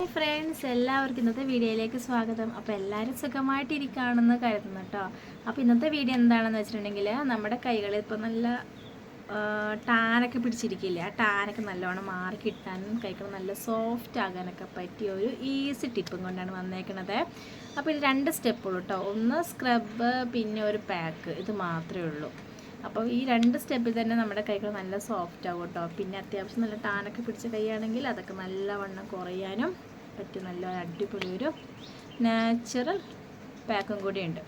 Hi friends എല്ലാവർക്കും ഇന്നത്തെ വീഡിയോയിലേക്ക് സ്വാഗതം. അപ്പോൾ എല്ലാവരും സുഖമായിട്ടിരിക്കുകയാണെന്ന് കരുതുന്നു കേട്ടോ അപ്പോൾ ഇന്നത്തെ വീഡിയോ എന്താണെന്ന് വെച്ചിട്ടുണ്ടെങ്കിൽ നമ്മുടെ കൈകളിൽ ഇപ്പോൾ നല്ല ടാനൊക്കെ പിടിച്ചിരിക്കില്ല? ആ ടാനൊക്കെ നല്ലോണം മാറി കിട്ടാനും കൈകൾ നല്ല സോഫ്റ്റ് ആകാനൊക്കെ പറ്റിയ ഒരു ഈസി ടിപ്പും കൊണ്ടാണ് വന്നേക്കണത്. അപ്പോൾ ഇത് രണ്ട് സ്റ്റെപ്പുള്ളൂ കേട്ടോ ഒന്ന് സ്ക്രബ് പിന്നെ ഒരു പാക്ക് ഇത് മാത്രമേ ഉള്ളൂ. അപ്പോൾ ഈ രണ്ട് സ്റ്റെപ്പിൽ തന്നെ നമ്മുടെ കൈകൾ നല്ല സോഫ്റ്റ് ആവും കേട്ടോ. പിന്നെ അത്യാവശ്യം നല്ല ടാനൊക്കെ പിടിച്ച കൈയാണെങ്കിൽ അതൊക്കെ നല്ലവണ്ണം കുറയാനും പറ്റും. നല്ല അടിപൊളി ഒരു നാച്ചുറൽ പാക്കും കൂടിയുണ്ട്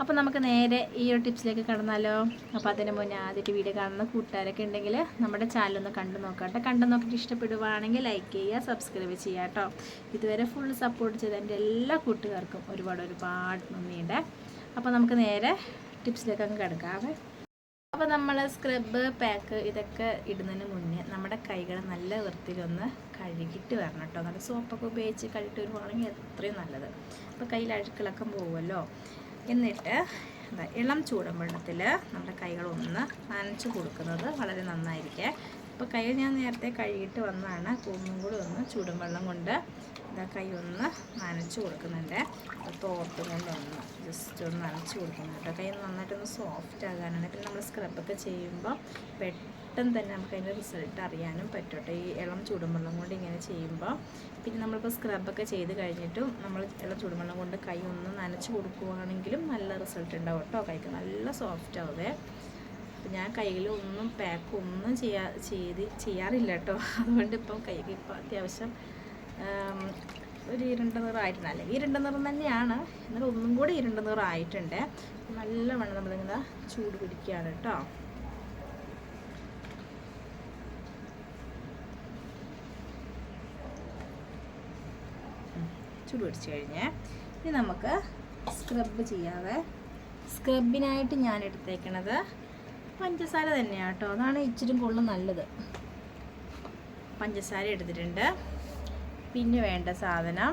അപ്പോൾ നമുക്ക് നേരെ ഈ ഒരു ടിപ്സിലേക്ക് കടന്നാലോ? അപ്പോൾ അതിന് മുന്നേ ആദ്യത്തെ വീഡിയോ കാണുന്ന കൂട്ടുകാരൊക്കെ ഉണ്ടെങ്കിൽ നമ്മുടെ ചാനലൊന്ന് കണ്ടു നോക്കട്ടെ കണ്ടു നോക്കിയിട്ട് ഇഷ്ടപ്പെടുവാണെങ്കിൽ ലൈക്ക് ചെയ്യുക സബ്സ്ക്രൈബ് ചെയ്യുക കേട്ടോ. ഇതുവരെ ഫുൾ സപ്പോർട്ട് ചെയ്ത എന്റെ എല്ലാ കൂട്ടുകാർക്കും ഒരുപാട് ഒരുപാട് നന്ദിയുണ്ട്. അപ്പോൾ നമുക്ക് നേരെ ടിപ്സിലേക്ക് അങ്ങ് കിടക്കാവേ അപ്പോൾ നമ്മൾ സ്ക്രബ് പാക്ക് ഇതൊക്കെ ഇടുന്നതിന് മുന്നേ നമ്മുടെ കൈകൾ നല്ല വൃത്തിയിലൊന്ന് കഴുകിയിട്ട് വരണം കേട്ടോ. നല്ല സോപ്പൊക്കെ ഉപയോഗിച്ച് കഴുകിട്ട് വരുവാണെങ്കിൽ എത്രയും നല്ലത്. അപ്പോൾ കയ്യിൽ അഴുക്കളൊക്കെ പോകുമല്ലോ എന്നിട്ട് ഇളം ചൂടൻ വെള്ളത്തിൽ നമ്മുടെ കൈകൾ ഒന്ന് നനച്ച് കൊടുക്കുന്നത് വളരെ നന്നായിരിക്കും. അപ്പോൾ കൈ ഞാൻ നേരത്തെ കഴുകിയിട്ട് വന്നതാണ്. കൂമ്പും കൂടി ഒന്ന് ചൂടും വെള്ളം കൊണ്ട് ഇതാ കൈ ഒന്ന് നനച്ച് കൊടുക്കുന്നുണ്ട്. തോർത്തും കൊണ്ട് ഒന്ന് ജസ്റ്റ് ഒന്ന് നനച്ച് കൊടുക്കുന്നുണ്ട് കൈ നന്നായിട്ടൊന്ന് സോഫ്റ്റ് ആകാനാണ്. പിന്നെ നമ്മൾ സ്ക്രബൊക്കെ ചെയ്യുമ്പോൾ പെട്ടെന്ന് തന്നെ നമുക്ക് അതിന്റെ റിസൾട്ട് അറിയാനും പറ്റും ഈ ഇളം ചൂടുവെള്ളം കൊണ്ട് ഇങ്ങനെ ചെയ്യുമ്പോൾ പിന്നെ നമ്മളിപ്പോൾ സ്ക്രബൊക്കെ ചെയ്ത് കഴിഞ്ഞിട്ടും നമ്മൾ ഇളം ചൂടുവെള്ളം കൊണ്ട് കൈ ഒന്ന് നനച്ച് കൊടുക്കുകയാണെങ്കിലും നല്ല റിസൾട്ട് ഉണ്ടാവും കേട്ടോ കൈക്ക്. നല്ല സോഫ്റ്റ് ആവുമേ അപ്പം ഞാൻ കയ്യിൽ ഒന്നും പാക്ക് ഒന്നും ചെയ്യാ ചെയ്ത് ചെയ്യാറില്ല കേട്ടോ. അതുകൊണ്ട് ഇപ്പം കൈക്ക് ഇപ്പം അത്യാവശ്യം ഒരു ഇരുണ്ട നിറമായിട്ടുണ്ട് അല്ലെങ്കിൽ ഇരുണ്ട നിറം തന്നെയാണ്. എന്നാലും ഒന്നും കൂടി ഇരുണ്ട നിറമായിട്ടുണ്ട് നല്ലവണ്ണം നമ്മളിങ്ങനെ ചൂട് പിടിക്കുകയാണ് കേട്ടോ. ചൂട് പിടിച്ചു കഴിഞ്ഞ് ഇനി നമുക്ക് സ്ക്രബ് ചെയ്യാതെ സ്ക്രബിനായിട്ട് ഞാൻ എടുത്തേക്കണത് പഞ്ചസാര തന്നെയാണ് കേട്ടോ. അതാണ് ഇച്ചിരി കൂടുതൽ നല്ലത്. പഞ്ചസാര എടുത്തിട്ടുണ്ട്. പിന്നെ വേണ്ട സാധനം.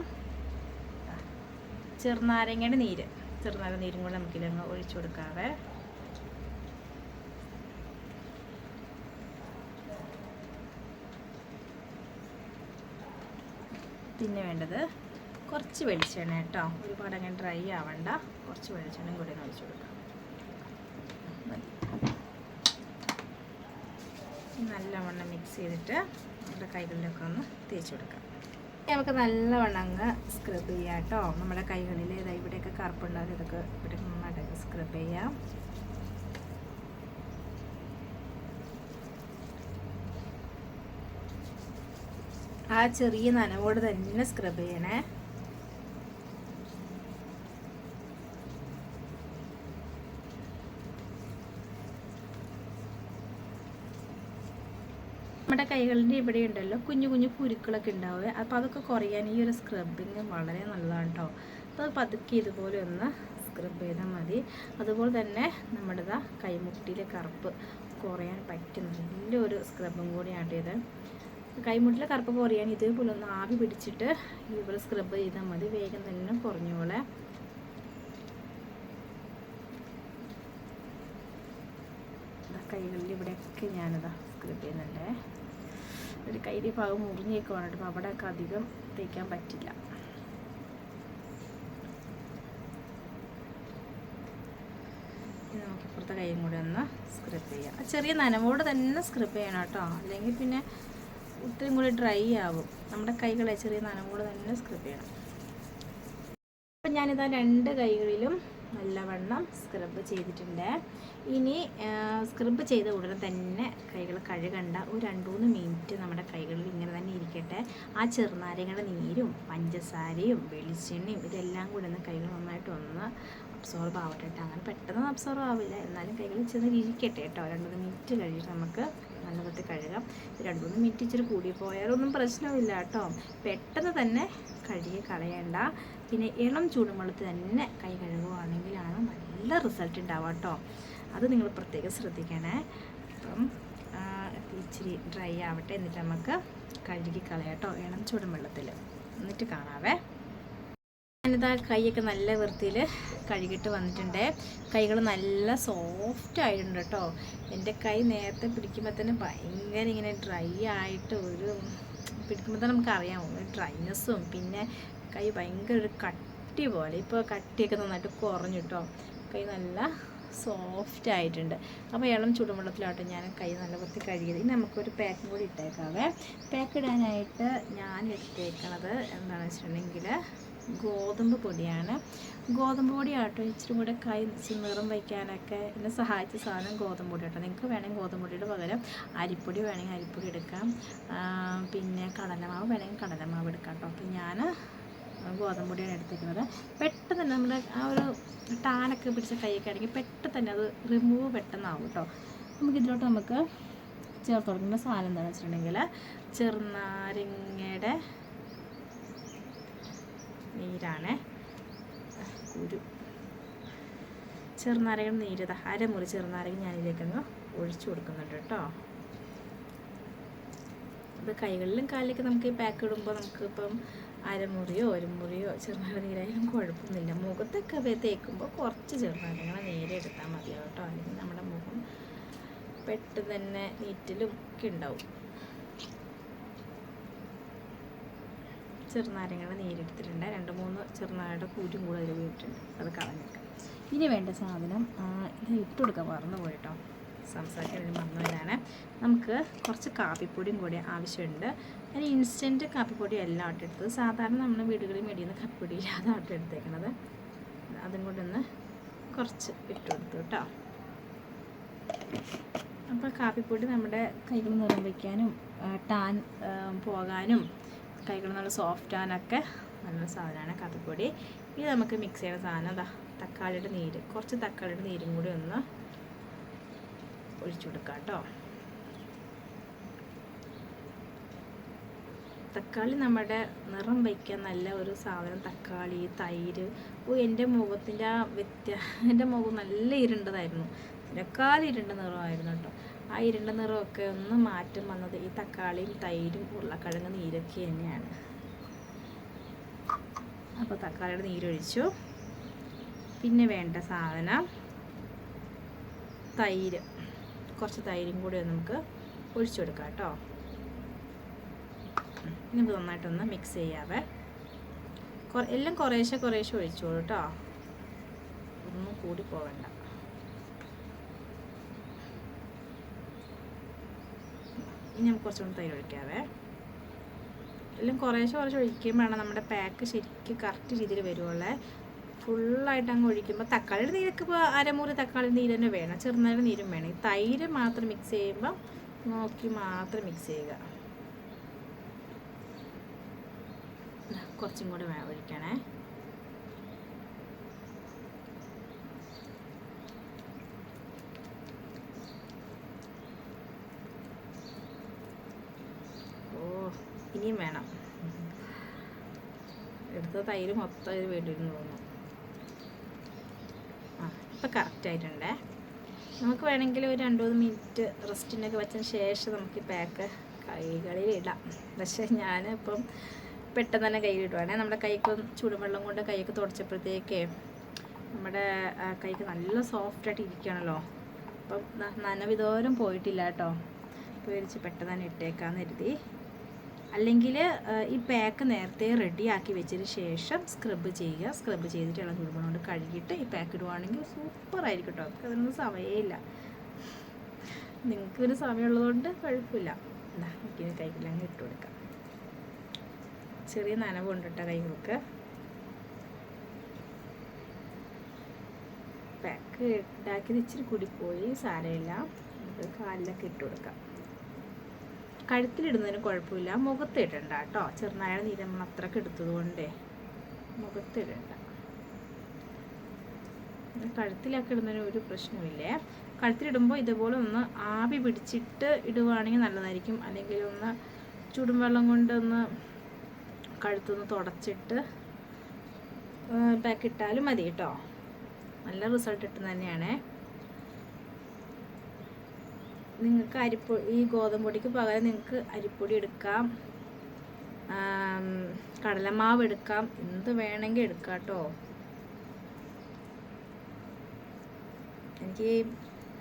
ചെറുനാരങ്ങയുടെ നീര്. ചെറുനാരങ്ങ നീരും കൂടെ നമുക്കിതങ്ങ് ഒഴിച്ചു കൊടുക്കാവേ. പിന്നെ വേണ്ടത് കുറച്ച് വെളിച്ചെണ്ണ കേട്ടോ. ഒരുപാട് അങ്ങനെ ഡ്രൈ ആവണ്ട. കുറച്ച് വെളിച്ചെണ്ണയും കൂടി ഒഴിച്ചു കൊടുക്കാം. നല്ലവണ്ണം മിക്സ് ചെയ്തിട്ട് നമ്മുടെ കൈകളിലൊക്കെ ഒന്ന് തേച്ച് കൊടുക്കാം. നമുക്ക് നല്ലവണ്ണം അങ്ങ് സ്ക്രബ് ചെയ്യാം കേട്ടോ നമ്മുടെ കൈകളിൽ ഇതാ ഇവിടെയൊക്കെ കറുപ്പുണ്ടാകും ഇതൊക്കെ ഇവിടെ നന്നായിട്ട് സ്ക്രബ് ചെയ്യാം. ആ ചെറിയ നനവോട് തന്നെ സ്ക്രബ് ചെയ്യണേ. നമ്മുടെ കൈകളിന്റെ ഇവിടെ ഉണ്ടല്ലോ കുഞ്ഞു കുഞ്ഞു കുരുക്കളൊക്കെ ഉണ്ടാവുക. അപ്പോൾ അതൊക്കെ കുറയാൻ ഈ ഒരു സ്ക്രബിങ് വളരെ നല്ലതാണ് കേട്ടോ അപ്പോൾ അത് പതുക്കി ഇതുപോലെ ഒന്ന് സ്ക്രബ് ചെയ്താൽ മതി. അതുപോലെ തന്നെ നമ്മുടെ ഇതാ കൈമുട്ടിയിലെ കറുപ്പ് കുറയാൻ പറ്റും. നല്ലൊരു സ്ക്രബും കൂടിയാണ് ഇത്. കൈമുട്ടിലെ കറുപ്പ് കുറയാൻ ഇതേപോലെ ഒന്ന് ആവി പിടിച്ചിട്ട് ഇതുപോലെ സ്ക്രബ് ചെയ്താൽ മതി. വേഗം തന്നെ കുറഞ്ഞോളെ. കൈകളിൽ ഇവിടെയൊക്കെ ഞാനിതാ സ്ക്രബ് ചെയ്യുന്നുണ്ട്. ഒരു കൈയുടെ ഭാഗം മുറിഞ്ഞേക്കുവാണ് കേട്ടോ അപ്പോൾ അവിടെയൊക്കെ അധികം തേക്കാൻ പറ്റില്ല. നമുക്ക് ഇപ്പുറത്തെ കൈയും കൂടി ഒന്ന് സ്ക്രബ് ചെയ്യാം. ചെറിയ നനവോട് തന്നെ സ്ക്രബ് ചെയ്യണം കേട്ടോ. അല്ലെങ്കിൽ പിന്നെ ഒത്തിരി കൂടി ഡ്രൈ ആവും. നമ്മുടെ കൈകളെ ചെറിയ നനവോട് തന്നെ സ്ക്രബ് ചെയ്യണം. അപ്പം ഞാനിതാ രണ്ട് കൈകളിലും നല്ലവണ്ണം സ്ക്രബ് ചെയ്തിട്ടുണ്ട്. ഇനി സ്ക്രബ് ചെയ്ത ഉടനെ തന്നെ കൈകൾ കഴുകണ്ട ഒരു രണ്ട് മൂന്ന് മിനിറ്റ് നമ്മുടെ കൈകളിൽ ഇങ്ങനെ തന്നെ ഇരിക്കട്ടെ. ആ ചെറുനാരങ്ങയുടെ നീരും പഞ്ചസാരയും വെളിച്ചെണ്ണയും ഇതെല്ലാം കൂടെ ഒന്ന് കൈകൾ നന്നായിട്ട് ഒന്ന് അബ്സോർബ് ആവട്ടെ അങ്ങനെ പെട്ടെന്ന് അബ്സോർബ് ആവില്ല. എന്നാലും കൈകളിൽ ചെന്ന് ഇരിക്കട്ടെ കേട്ടോ രണ്ട് മൂന്ന് മിനിറ്റ് കഴിഞ്ഞിട്ട് നമുക്ക് നല്ല വൃത്തി കഴുകാം. രണ്ട് മൂന്ന് മിനിറ്റ് ഇച്ചിരി കൂടി പോയാലൊന്നും പ്രശ്നമില്ല കേട്ടോ പെട്ടെന്ന് തന്നെ കഴുകി കളയണ്ട. പിന്നെ ഇളം ചൂടുവെള്ളത്തിൽ തന്നെ കൈ കഴുകുകയാണെങ്കിലാണ് നല്ല റിസൾട്ട് ഉണ്ടാവുക കേട്ടോ അത് നിങ്ങൾ പ്രത്യേകം ശ്രദ്ധിക്കണേ. അപ്പം ഇച്ചിരി ഡ്രൈ ആവട്ടെ എന്നിട്ട് നമുക്ക് കഴുകി കളയാട്ടോ ഇളം ചൂടുവെള്ളത്തിൽ എന്നിട്ട് കാണാവേ. ഞാനിതാ കൈയൊക്കെ നല്ല വൃത്തിയിൽ കഴുകിയിട്ട് വന്നിട്ടുണ്ട്. കൈകൾ നല്ല സോഫ്റ്റ് ആയിട്ടുണ്ട് കേട്ടോ എന്റെ കൈ നേരത്തെ പിടിക്കുമ്പോൾ തന്നെ ഭയങ്കര ഇങ്ങനെ ഡ്രൈ ആയിട്ട് ഒരു പിടിക്കുമ്പോൾ തന്നെ നമുക്ക് ഡ്രൈനസ്സും ഡ്രൈനെസ്സും പിന്നെ കൈ ഭയങ്കര ഒരു കട്ടി പോലെ ഇപ്പോൾ കട്ടിയൊക്കെ നന്നായിട്ട് കുറഞ്ഞു കേട്ടോ കൈ നല്ല സോഫ്റ്റ് ആയിട്ടുണ്ട്. അപ്പോൾ ഇളം ചൂടുവെള്ളത്തിലാട്ടെ ഞാൻ കൈ നല്ല വൃത്തി കഴുകിയത്. ഇനി നമുക്കൊരു പാക്കും കൂടി ഇട്ടേക്കാവേ. പാക്ക് ഇടാനായിട്ട് ഞാൻ ഇട്ടേക്കണത് എന്താണെന്ന് വെച്ചിട്ടുണ്ടെങ്കിൽ ഗോതമ്പ് പൊടിയാണ്. ഗോതമ്പ് പൊടി ആട്ടോ ഇച്ചിരി കൂടെ കൈ നിറം വയ്ക്കാനൊക്കെ എന്നെ സഹായിച്ച സാധനം ഗോതമ്പ് പൊടി ആട്ടോ നിങ്ങൾക്ക് വേണമെങ്കിൽ ഗോതമ്പ് പൊടിയുടെ പകരം അരിപ്പൊടി വേണമെങ്കിൽ അരിപ്പൊടി എടുക്കാം. പിന്നെ കടലമാവ് വേണമെങ്കിൽ കടലമാവ് എടുക്കാം കേട്ടോ. അപ്പോൾ ഞാൻ ഗോതമ്പ് പൊടിയാണ് എടുത്തിരിക്കുന്നത്. പെട്ടെന്ന് തന്നെ നമ്മുടെ ആ ഒരു ടാനൊക്കെ പിടിച്ച കൈയൊക്കെ ആണെങ്കിൽ പെട്ടെന്ന് തന്നെ അത് റിമൂവ് പെട്ടെന്നാവും കേട്ടോ. നമുക്ക് ഇതിലോട്ട് നമുക്ക് ചേർത്ത് കൊടുക്കുന്ന സാധനം എന്താണെന്ന് വെച്ചിട്ടുണ്ടെങ്കിൽ ചെറുനാരങ്ങയുടെ നീരാണ്. കുരു. ചെറുനാരകം നീര് അരമുറി ചെറുനാരകം ഞാനിതിലേക്കങ്ങ് ഒഴിച്ചു കൊടുക്കുന്നുണ്ട് കേട്ടോ. ഇത് കൈകളിലും കാലിലൊക്കെ നമുക്ക് ഈ പാക്ക് ഇടുമ്പോൾ നമുക്ക് ഇപ്പം അരമുറിയോ ഒരു മുറിയോ ചെറുനാരക നീരായാലും കുഴപ്പമൊന്നുമില്ല. മുഖത്തൊക്കെ തേക്കുമ്പോൾ കുറച്ച് ചെറുനാരങ്ങ നേരെ എടുത്താൽ മതിയാവും കേട്ടോ. അല്ലെങ്കിൽ നമ്മുടെ മുഖം പെട്ടെന്ന് തന്നെ നീറ്റിലും ഒക്കെ ഉണ്ടാവും. ചെറുനാരങ്ങയുടെ നേരിട്ടിട്ടുണ്ട്. രണ്ട് മൂന്ന് ചെറുനാരയുടെ കൂരും കൂടെ അതിൽ വീണിട്ടുണ്ട്. അത് കളഞ്ഞേക്കാം ഇനി വേണ്ട സാധനം ഇത് ഇട്ട് കൊടുക്കാൻ മറന്നു പോയിട്ടോ സംസാരിക്കാൻ മറന്നു വരാണ് നമുക്ക് കുറച്ച് കാപ്പിപ്പൊടിയും കൂടി ആവശ്യമുണ്ട്. അതിന് ഇൻസ്റ്റന്റ് കാപ്പിപ്പൊടി അല്ല ആട്ടെടുത്തത് സാധാരണ നമ്മൾ വീടുകളിൽ മേടിക്കുന്ന കാപ്പിപ്പൊടി ഇല്ലാതെ ആട്ടെടുത്തേക്കണത് അതും കൂടെ ഒന്ന് കുറച്ച് ഇട്ട് കൊടുത്തു കേട്ടോ അപ്പോൾ കാപ്പിപ്പൊടി നമ്മുടെ കൈകൾ നിറം വയ്ക്കാനും ടാൻ പോകാനും കൈകൾ നല്ല സോഫ്റ്റ് ആകാനൊക്കെ നല്ല സാധനമാണ് കഥപ്പൊടി. ഇനി നമുക്ക് മിക്സ് ചെയ്യുന്ന സാധനം അതാ തക്കാളിയുടെ നീര്. കുറച്ച് തക്കാളിയുടെ നീരും കൂടി ഒന്ന് ഒഴിച്ചു കൊടുക്കാം കേട്ടോ. തക്കാളി നമ്മുടെ നിറം വയ്ക്കാൻ നല്ല ഒരു സാധനം തക്കാളി തൈര്. ഓ എന്റെ മുഖത്തിന്റെ ആ വ്യത്യാ എന്റെ മുഖം നല്ല ഇരുണ്ടതായിരുന്നു. ഇതിനേക്കാൾ ഇരുണ്ട നിറമായിരുന്നു കേട്ടോ. ആ ഇരുണ്ട നിറമൊക്കെ ഒന്ന് മാറ്റം വന്നത് ഈ തക്കാളിയും തൈരും ഉരുളക്കിഴങ്ങ് നീരൊക്കെ തന്നെയാണ്. അപ്പോൾ തക്കാളിയുടെ നീരൊഴിച്ചു. പിന്നെ വേണ്ട സാധനം തൈര്. കുറച്ച് തൈരും കൂടി നമുക്ക് ഒഴിച്ചു കൊടുക്കാം കേട്ടോ. ഇത് നന്നായിട്ടൊന്ന് മിക്സ് ചെയ്യാവേ. എല്ലാം കുറേശ്ശെ കുറേശ്ശെ ഒഴിച്ചോളൂ കേട്ടോ. ഒന്നും കൂടി പോവണ്ട. ഇനി നമുക്ക് കുറച്ചുകൂടി തൈര് ഒഴിക്കാവേ. എല്ലാം കുറേശ്ശെ കുറച്ച് വേണം. നമ്മുടെ പാക്ക് ശരിക്കും കറക്റ്റ് രീതിയിൽ വരുവുള്ളേ. ഫുള്ളായിട്ട് അങ്ങ് ഒഴിക്കുമ്പോൾ തക്കാളിയുടെ നീരൊക്കെ ഇപ്പോൾ അരമുറി തക്കാളി നീര് തന്നെ വേണം. ചെറുനാരുടെ നീരും വേണം. ഈ തൈര് മാത്രം മിക്സ് ചെയ്യുമ്പോൾ നോക്കി മാത്രം മിക്സ് ചെയ്യുക. കുറച്ചും കൂടി ഒഴിക്കണേ ഓ ഇനിയും വേണം. എടുത്ത തൈര് മൊത്തം ഇത് വേണ്ടിയിരുന്നു തോന്നുന്നു. ആ ഇപ്പം കറക്റ്റായിട്ടുണ്ടേ നമുക്ക് വേണമെങ്കിൽ ഒരു രണ്ട് മൂന്ന് മിനിറ്റ് റെസ്റ്റിനൊക്കെ വെച്ചതിന് ശേഷം നമുക്ക് ഈ പാക്ക് കൈകളിൽ ഇടാം. പക്ഷേ ഞാൻ ഇപ്പം പെട്ടെന്ന് തന്നെ കയ്യിലിടുവാണേ നമ്മുടെ കൈക്ക് ചൂടുവെള്ളം കൊണ്ട് കൈയൊക്കെ തുടച്ചപ്പോഴത്തേക്കേ നമ്മുടെ കൈക്ക് നല്ല സോഫ്റ്റായിട്ട് ഇരിക്കുകയാണല്ലോ. അപ്പം നനവിതോരം പോയിട്ടില്ല കേട്ടോ. പേടിച്ച് പെട്ടെന്ന് തന്നെ ഇട്ടേക്കാന്ന് കരുതി. അല്ലെങ്കിൽ ഈ പാക്ക് നേരത്തെ റെഡിയാക്കി വെച്ചതിന് ശേഷം സ്ക്രബ് ചെയ്യുക. സ്ക്രബ് ചെയ്തിട്ട് ഇളം ചൂടുവെള്ളം കൊണ്ട് കഴുകിയിട്ട് ഈ പാക്ക് ഇടുവാണെങ്കിൽ സൂപ്പർ ആയിരിക്കും കേട്ടോ നമുക്ക് അതിനൊന്നും സമയമില്ല. നിങ്ങൾക്ക് ഒരു സമയമുള്ളതുകൊണ്ട് കുഴപ്പമില്ല. എന്താ എനിക്കിന് കൈകളങ്ങ് ഇട്ട് കൊടുക്കാം. ചെറിയ നനവുണ്ട് കേട്ടോ കൈകൾക്ക് പാക്ക് ഉണ്ടാക്കിയത് ഇച്ചിരി കൂടിപ്പോയി സാരമില്ല. നമുക്ക് കാലിലൊക്കെ ഇട്ട് കൊടുക്കാം. കഴുത്തിലിടുന്നതിന് കുഴപ്പമില്ല. മുഖത്ത് ഇടണ്ട കേട്ടോ. ചെറുനായ നീര് നമ്മൾ അത്രയ്ക്ക് എടുത്തത് കൊണ്ടേ. മുഖത്ത് ഇടണ്ട ഇത് കഴുത്തിലൊക്കെ ഇടുന്നതിന് ഒരു പ്രശ്നമില്ലേ? കഴുത്തിലിടുമ്പോൾ ഇതുപോലെ ഒന്ന് ആവി പിടിച്ചിട്ട് ഇടുവാണെങ്കിൽ നല്ലതായിരിക്കും. അല്ലെങ്കിൽ ഒന്ന് ചൂടും വെള്ളം കൊണ്ട് ഒന്ന് കഴുത്തൊന്ന് തുടച്ചിട്ട് പാക്ക് ഇട്ടാലും മതി കേട്ടോ. നല്ല റിസൾട്ട് കിട്ടുന്ന തന്നെയാണേ നിങ്ങൾക്ക് അരിപ്പൊടി ഈ ഗോതമ്പ് പൊടിക്ക് പകരം നിങ്ങൾക്ക് അരിപ്പൊടി എടുക്കാം. കടലമാവ് എടുക്കാം. എന്ത് വേണമെങ്കിൽ എടുക്കാം കേട്ടോ. എനിക്ക്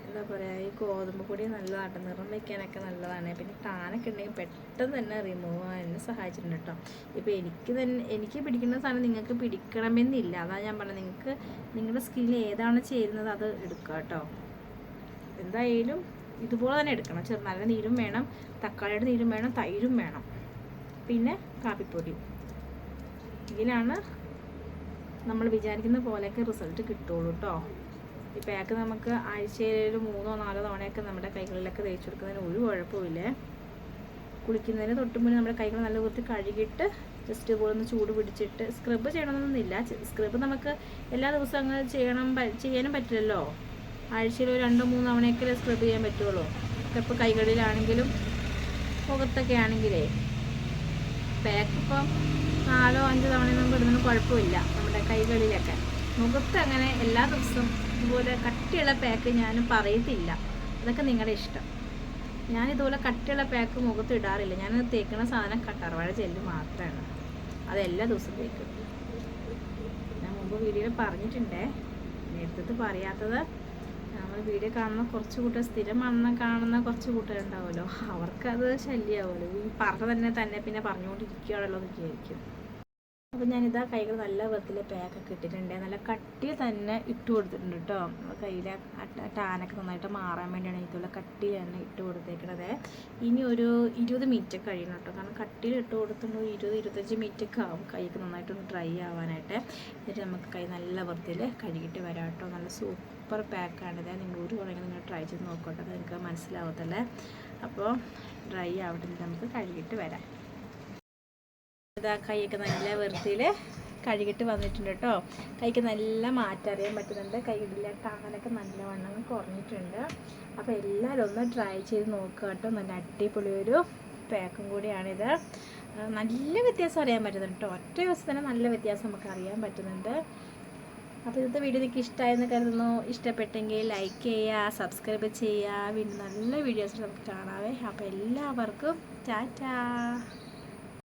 എന്താ പറയുക ഈ ഗോതമ്പ് പൊടി നല്ലതാണ് നിറം വയ്ക്കാനൊക്കെ നല്ലതാണ്. പിന്നെ ടാനൊക്കെ ഉണ്ടെങ്കിൽ പെട്ടെന്ന് തന്നെ റിമൂവ് ചെയ്യാൻ സഹായിച്ചിട്ടുണ്ട് കേട്ടോ. ഇപ്പോൾ എനിക്ക് തന്നെ എനിക്ക് പിടിക്കുന്ന സാധനം നിങ്ങൾക്ക് പിടിക്കണമെന്നില്ല. അതാണ് ഞാൻ പറഞ്ഞത്. നിങ്ങൾക്ക് നിങ്ങളുടെ സ്കിന്നിൽ ഏതാണ് ചേരുന്നത് അത് എടുക്കുക കേട്ടോ. എന്തായാലും ഇതുപോലെ തന്നെ എടുക്കണം. ചെറുനാരങ്ങ നീരും വേണം. തക്കാളിയുടെ നീരും വേണം. തൈരും വേണം. പിന്നെ കാപ്പിപ്പൊടി. ഇതിലാണ് നമ്മൾ വിചാരിക്കുന്ന പോലെയൊക്കെ റിസൾട്ട് കിട്ടുള്ളൂ കേട്ടോ ഈ പാക്ക് നമുക്ക് ആഴ്ചയിൽ ഒരു മൂന്നോ നാലോ തവണയൊക്കെ നമ്മുടെ കൈകളിലൊക്കെ തേച്ച് കൊടുക്കുന്നതിന് ഒരു കുഴപ്പമില്ലേ കുളിക്കുന്നതിന് തൊട്ട് മുന്നേ നമ്മുടെ കൈകൾ നല്ല വൃത്തി കഴുകിയിട്ട് ജസ്റ്റ് ഇതുപോലെ ഒന്ന് ചൂട് പിടിച്ചിട്ട് സ്ക്രബ് ചെയ്യണമെന്നൊന്നുമില്ല. സ്ക്രബ് നമുക്ക് എല്ലാ ദിവസവും ചെയ്യണം ചെയ്യാനും പറ്റില്ലല്ലോ. ആഴ്ചയിൽ ഒരു രണ്ടോ മൂന്നോ തവണയൊക്കെ സ്ക്രബ് ചെയ്യാൻ പറ്റുള്ളൂ. ഇപ്പോൾ കൈകളിലാണെങ്കിലും മുഖത്തൊക്കെ ആണെങ്കിലേ. പാക്ക് ഇപ്പം നാലോ അഞ്ചോ തവണയൊന്നും ഇടുന്നതിന് കുഴപ്പമില്ല നമ്മുടെ കൈകളിലൊക്കെ. മുഖത്ത് അങ്ങനെ എല്ലാ ദിവസവും ഇതുപോലെ കട്ടിയുള്ള പാക്ക് ഞാൻ പറയത്തില്ല. അതൊക്കെ നിങ്ങളുടെ ഇഷ്ടം. ഞാൻ ഇതുപോലെ കട്ടിയുള്ള പാക്ക് മുഖത്ത് ഇടാറില്ല. ഞാൻ തേക്കുന്ന സാധനം കട്ടർവാഴ ജെല്ല് മാത്രമാണ് അത് എല്ലാ ദിവസവും തേക്കും. ഞാൻ മുമ്പ് വീഡിയോയിൽ പറഞ്ഞിട്ടുണ്ടേ. നേരത്തെ പറയാത്തത് നമ്മൾ വീഡിയോ കാണുന്ന കുറച്ച് കൂട്ടർ സ്ഥിരം കാണുന്ന കാണുന്ന കുറച്ച് കൂട്ടരുണ്ടാവുമല്ലോ. അവർക്കത് ശല്യമാവുമല്ലോ ഈ പറഞ്ഞ തന്നെ തന്നെ പിന്നെ പറഞ്ഞുകൊണ്ടിരിക്കുകയാണല്ലോ എന്ന് വിചാരിക്കും. അപ്പോൾ ഞാനിതാ കൈകൾ നല്ല വിധത്തിൽ പാക്കൊക്കെ ഇട്ടിട്ടുണ്ട്. നല്ല കട്ടി തന്നെ ഇട്ട് കൊടുത്തിട്ടുണ്ട് കേട്ടോ കയ്യിലെ ടാനൊക്കെ നന്നായിട്ട് മാറാൻ വേണ്ടിയാണ് ഇതുപോലെ കട്ടി തന്നെ ഇട്ട് കൊടുത്തേക്കണത്. ഇനി ഒരു ഇരുപത് മിനിറ്റ് കഴിയണം കേട്ടോ കാരണം കട്ടിയിൽ ഇട്ട് കൊടുത്തിട്ടുണ്ട് ഒരു ഇരുപത് ഇരുപത്തഞ്ച് മിനിറ്റ് ഒക്കെ ആവും കൈക്ക് നന്നായിട്ടൊന്ന് ഡ്രൈ ആവാനായിട്ട്. എന്നിട്ട് നമുക്ക് കൈ നല്ല വൃത്തിയിൽ കഴുകിയിട്ട് വരാം കേട്ടോ നല്ല സൂപ്പർ പാക്കാണിത് നിങ്ങൾ ഒരു കുറേ നിങ്ങൾ ട്രൈ ചെയ്ത് നോക്കട്ടെ നിങ്ങൾക്ക് മനസ്സിലാവത്തല്ലേ? അപ്പോൾ ഡ്രൈ ആവട്ടെ നമുക്ക് കഴുകിയിട്ട് വരാം. ഇതാ കൈയൊക്കെ നല്ല വൃത്തിയിൽ കഴുകിട്ട് വന്നിട്ടുണ്ട് കേട്ടോ. കൈക്ക് നല്ല മാറ്റം അറിയാൻ പറ്റുന്നുണ്ട്. കൈയിടില്ല ടാനൊക്കെ നല്ലവണ്ണം കുറഞ്ഞിട്ടുണ്ട്. അപ്പോൾ എല്ലാവരും ഒന്ന് ട്രൈ ചെയ്ത് നോക്കുക കേട്ടോ. നല്ല അടിപൊളി ഒരു പാക്കും കൂടിയാണിത്. നല്ല വ്യത്യാസം അറിയാൻ പറ്റുന്നുണ്ട് കേട്ടോ. ഒറ്റ ദിവസം തന്നെ നല്ല വ്യത്യാസം നമുക്ക് അറിയാൻ പറ്റുന്നുണ്ട്. അപ്പോൾ ഇന്നത്തെ വീഡിയോ നിങ്ങൾക്ക് ഇഷ്ടമായെന്ന് കരുതുന്നു. ഇഷ്ടപ്പെട്ടെങ്കിൽ ലൈക്ക് ചെയ്യുക സബ്സ്ക്രൈബ് ചെയ്യുക. നല്ല വീഡിയോസ് നമുക്ക് കാണാവേ. അപ്പോൾ എല്ലാവർക്കും ടാറ്റാ.